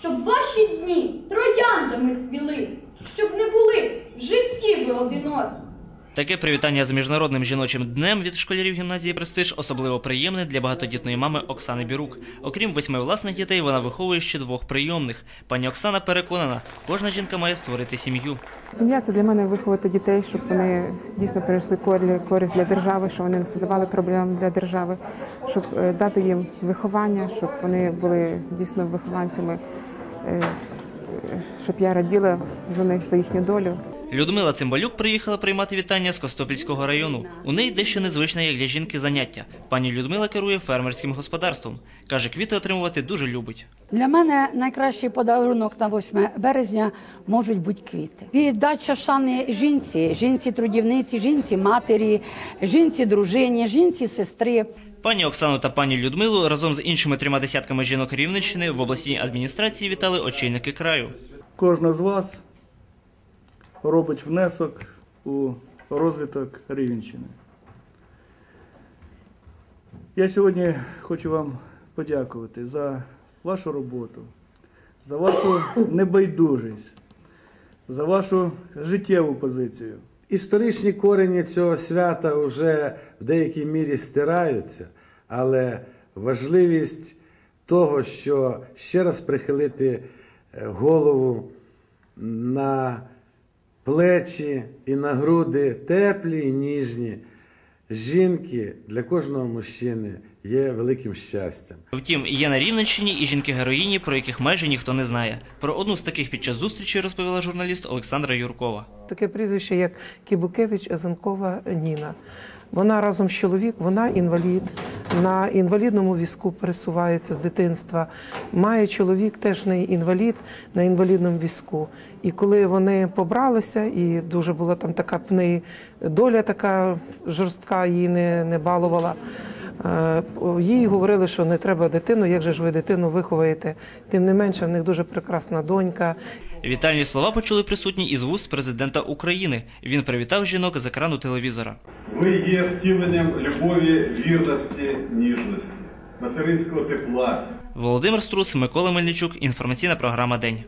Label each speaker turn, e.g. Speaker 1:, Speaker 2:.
Speaker 1: щоб ваші дні трояндами цвіли, щоб не були в житті ви одинокі.
Speaker 2: Таке привітання з міжнародним жіночим днем від школярів гімназії Престиж особливо приємне для багатодітної мами Оксани Бірук. Окрім восьми власних дітей, вона виховує ще двох прийомних. Пані Оксана переконана, кожна жінка має створити сім'ю.
Speaker 3: Сім'я це для мене виховати дітей, щоб вони дійсно перейшли користь для держави, щоб вони не задавали проблем для держави, щоб е, дати їм виховання, щоб вони були дійсно вихованцями, е, щоб я раділа за них за їхню долю.
Speaker 2: Людмила Цимбалюк приїхала приймати вітання з Костопільського району. У неї дещо незвичне як для жінки заняття. Пані Людмила керує фермерським господарством. Каже, квіти отримувати дуже любить.
Speaker 4: Для мене найкращий подарунок на 8 березня можуть бути квіти. Віддача шани жінці, жінці трудівниці, жінці матері, жінці дружині, жінці сестри.
Speaker 2: Пані Оксану та пані Людмилу разом з іншими трьома десятками жінок Рівненщини в обласній адміністрації вітали очільники краю.
Speaker 5: Кожна з вас робить внесок у розвиток Рівенщини. Я сьогодні хочу вам подякувати за вашу роботу, за вашу небайдужість, за вашу життєву позицію.
Speaker 6: Історичні корені цього свята вже в деякій мірі стираються, але важливість того, що ще раз прихилити е, голову на плечі і на груди теплі і ніжні жінки для кожного мужчини є великим щастям.
Speaker 2: Втім, є на Рівненщині і жінки-героїні, про яких майже ніхто не знає. Про одну з таких під час зустрічі розповіла журналіст Олександра Юркова.
Speaker 7: Таке прізвище, як Кібукевич Азанкова Ніна. Вона разом з чоловіком, вона інвалід, на інвалідному візку пересувається з дитинства. Має чоловік теж не інвалід на інвалідному візку. І коли вони побралися, і дуже була там така в неї доля така жорстка, її не, не балувала. е, Їй говорили, що не треба дитину, як же ж ви дитину виховаєте. Тим не менше, в них дуже прекрасна донька.
Speaker 2: Вітальні слова почули присутні із вуст президента України. Він привітав жінок з екрану телевізора.
Speaker 8: Ви є втіленням любові, вірності, ніжності, материнського тепла.
Speaker 2: Володимир Струс, Микола Мельничук. Інформаційна програма День.